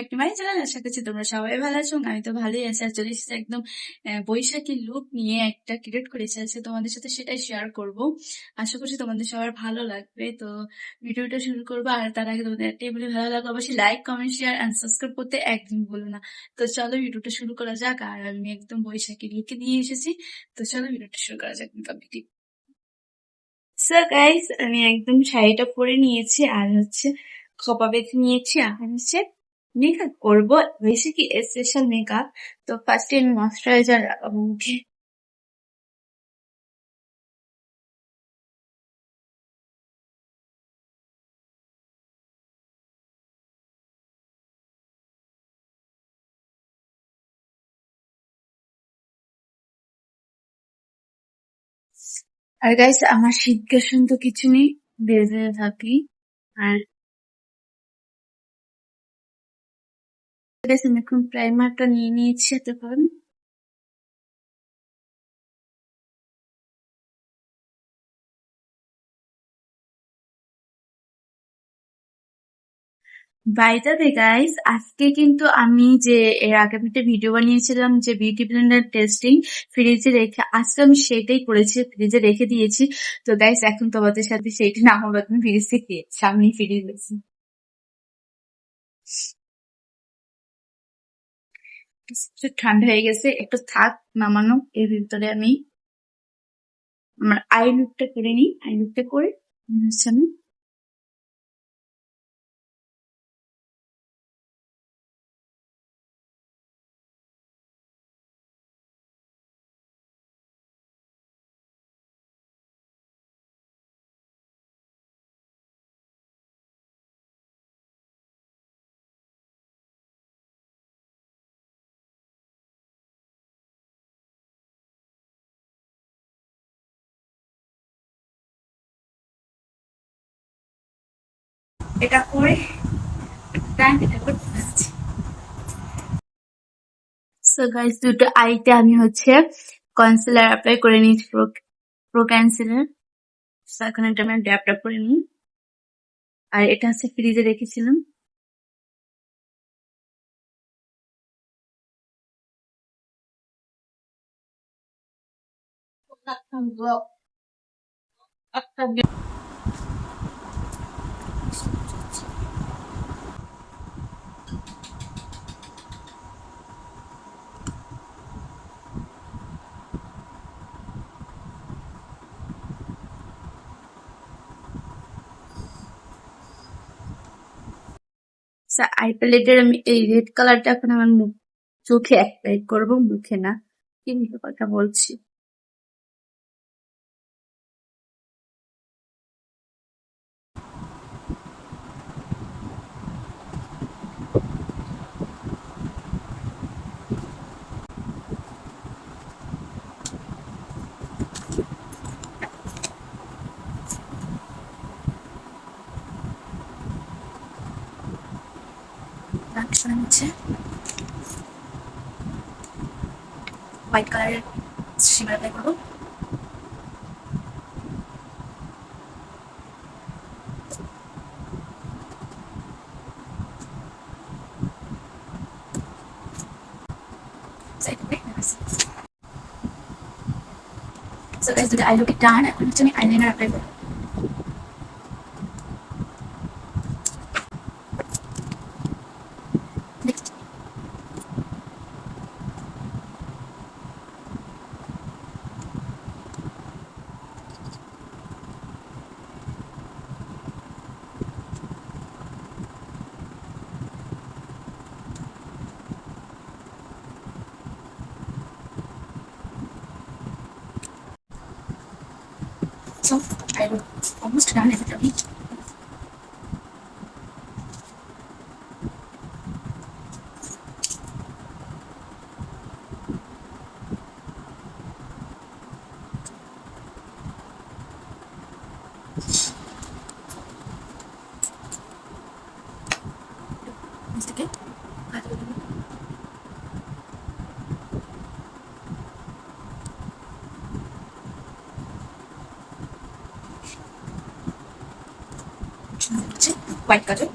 Back to channel আশা করছি তোমরা সবাই ভালো আছো আমি তো ভালোই আছি। আর চলে এসেছি একদম বৈশাখী লুক নিয়ে একটা ক্রিয়েট করেছে আছে তোমাদের সাথে সেটাই শেয়ার করব। আশা করছি তোমাদের সবার ভালো লাগবে। তো ভিডিওটা শুরু করব। আর তার আগে তোমাদের একটাই বলে, ভালো লাগবে অবশ্যই like comment share and subscribe করতে একদম বলো না। তো চলো ভিডিওটা শুরু করা যাক। আর আমি একদম বৈশাখী লুকে নিয়ে এসেছি। তো চলো ভিডিওটা শুরু করা যাক কমপ্লিটলি সো গাইস আমি একদম শাড়িটা পরে নিয়েছি। আর হচ্ছে খোপা বেঁধে নিয়েছি। আর হচ্ছে মেকআপ করব। হয়েছে কি স্পেশাল মেকআপ তো ফার্স্টে আমি ময়শ্চারাইজার লাগাবো মুখে আর গাইস আমার শীতকাশন তো কিছু নেই বেঁধে থাকি। আর গাইস আমি এখন প্রাইমারটা নিয়ে নিয়েছি এতক্ষণ বাই দ্য গাইস আজকে কিন্তু আমি যে এর আগে আমি একটা ভিডিও বানিয়েছিলাম, যে বিউটি ব্লেন্ডার টেস্টিং ফ্রিজে রেখে, আজকে আমি সেটাই করেছি ফ্রিজে রেখে দিয়েছি। তো গাইস এখন তোমাদের সাথে সেইটা না আমার ফ্রিজ থেকে সামনে ফ্রিজ ঠান্ডা হয়ে গেছে, একটু থাক, নামানো। এর ভিতরে আমি আমার আই লুকটা করে নিই আই লুকটা করে আমি এটা করে টাইম এটা করতে যাচ্ছি। সো গাইস দুটো আইতে আমি হচ্ছে কনসিলার অ্যাপ্লাই করে নিয়েছি প্রো প্রো ক্যান্সিলার এখন এটা আমি ড্যাপটা করে নিই। আর এটা হচ্ছে ফ্রিজে রেখেছিলাম। আই প্যালেটের আমি এই রেড কালারটা এখন আমার মুখ, চোখে অ্যাপ্লাই করব, মুখে না। কি কথা বলছি। হোয়াইট কালারের শিমার অ্যাপ্লাই করবো So guys, দুটো আই লুকে ডান এখন হচ্ছে আমি আইলাইনার অ্যাপ্লাই করবো So I'm almost done everything. Mr. Kid, white kajal.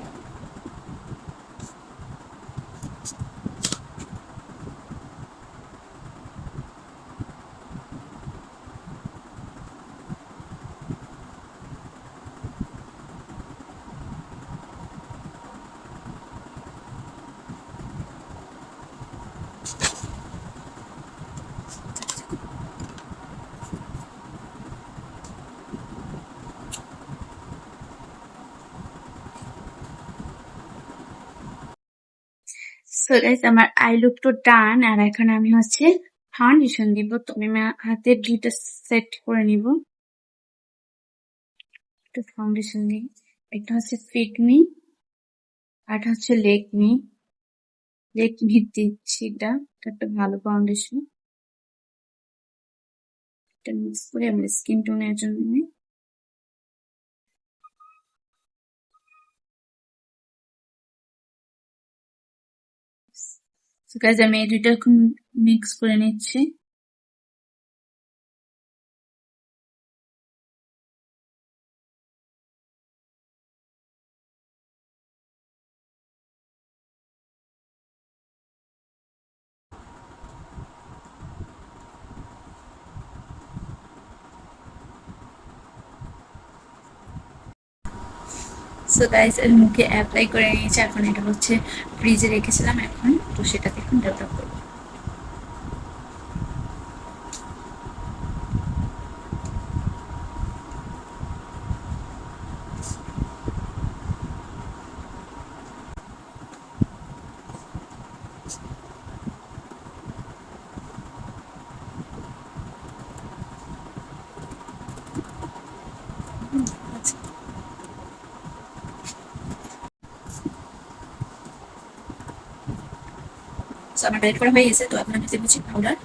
So guys আমার আই লুক তো ডান আর এখন আমি হচ্ছে ফাউন্ডেশন দিব। তো আমি হাতের দুইটা সেট করে নিব। একটা ফাউন্ডেশন দিই। একটা হচ্ছে ফিটমি আর একটা হচ্ছে লেকমি লেকমি দিচ্ছি এটা। এটা একটা ভালো ফাউন্ডেশন এটা মিক্স করে আমার স্কিন টোনের জন্য নিই। Guys, আমি এই দুইটা এখন মিক্স করে নিচ্ছি সো গাইস এর মুখে অ্যাপ্লাই করে নিয়েছি। এখন এটা হচ্ছে ফ্রিজে রেখেছিলাম। এখন তো সেটাকে এখন ডেভেলপ করব আচ্ছা সো আমার ডাইরেক্ট করা হয়ে গেছে, তো এখন আমি দিচ্ছি পাউডার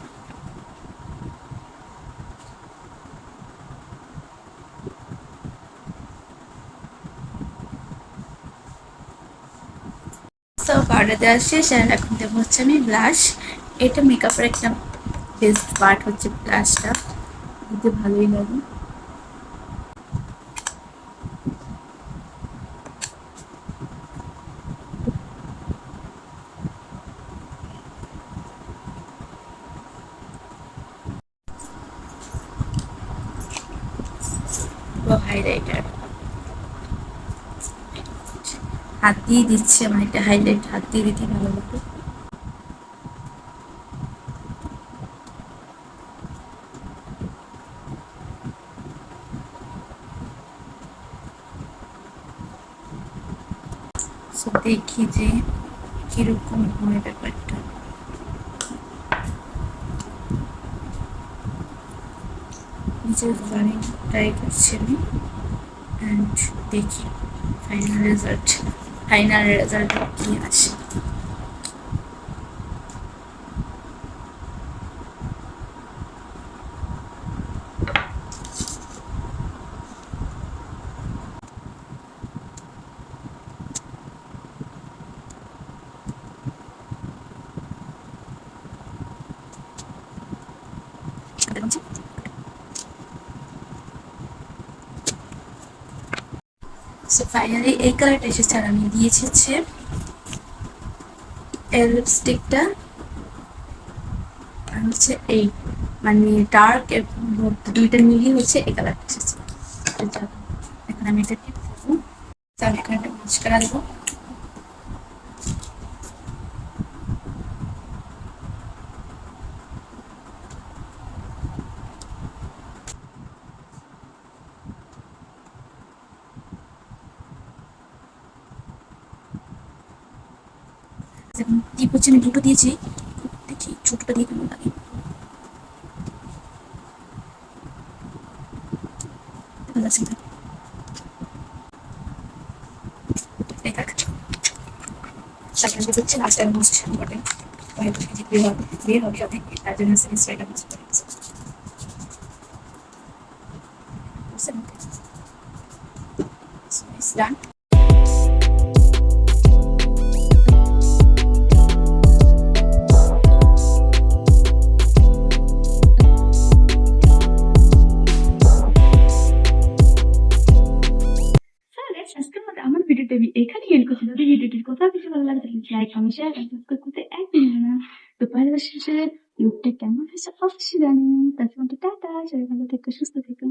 পাউডার দেওয়া শেষ এখন দেবো হচ্ছে আমি ব্লাশ এটা মেকআপের একটা বেস্ট পার্ট হচ্ছে ব্লাশটা দিতে ভালোই লাগে তো হাইলাইটার হাত দিয়ে দিচ্ছে আমার একটা হাইলাইট হাত দিয়ে দিতে ভালো So, দেখি যে কীরকম হয় ব্যাপারটা। নিজের জানি ট্রাই করছি আমি অ্যান্ড দেখি ফাইনাল রেজাল্ট ফাইনাল রেজাল্ট কী আসে সো ফাইনালি এই কালারটা এসেছে আর আমি দিয়েছি হচ্ছে এর লিপস্টিকটা আর হচ্ছে এই মানে ডার্ক দুইটা মিলিয়ে হচ্ছে এই কালারটা এসেছে। এখন আমি এটা টিপ করব তাহলে এখানে একটা মাস্কারা দেবো টিপ হচ্ছে আমি দুটো দিয়েছি দেখি ছোটটা দিয়ে কেমন লাগে দেখা কোথাও কিছু ভালো লাগে তাহলে লাইক কমেন্ট শেয়ার সাবস্ক্রাইব করতে একদম না। তো পরের শেষে লুকটা কেমন হয়েছে অবশ্যই জানি। তার জন্য টাটা, সবাই ভালো থেকো, সুস্থ থেকো।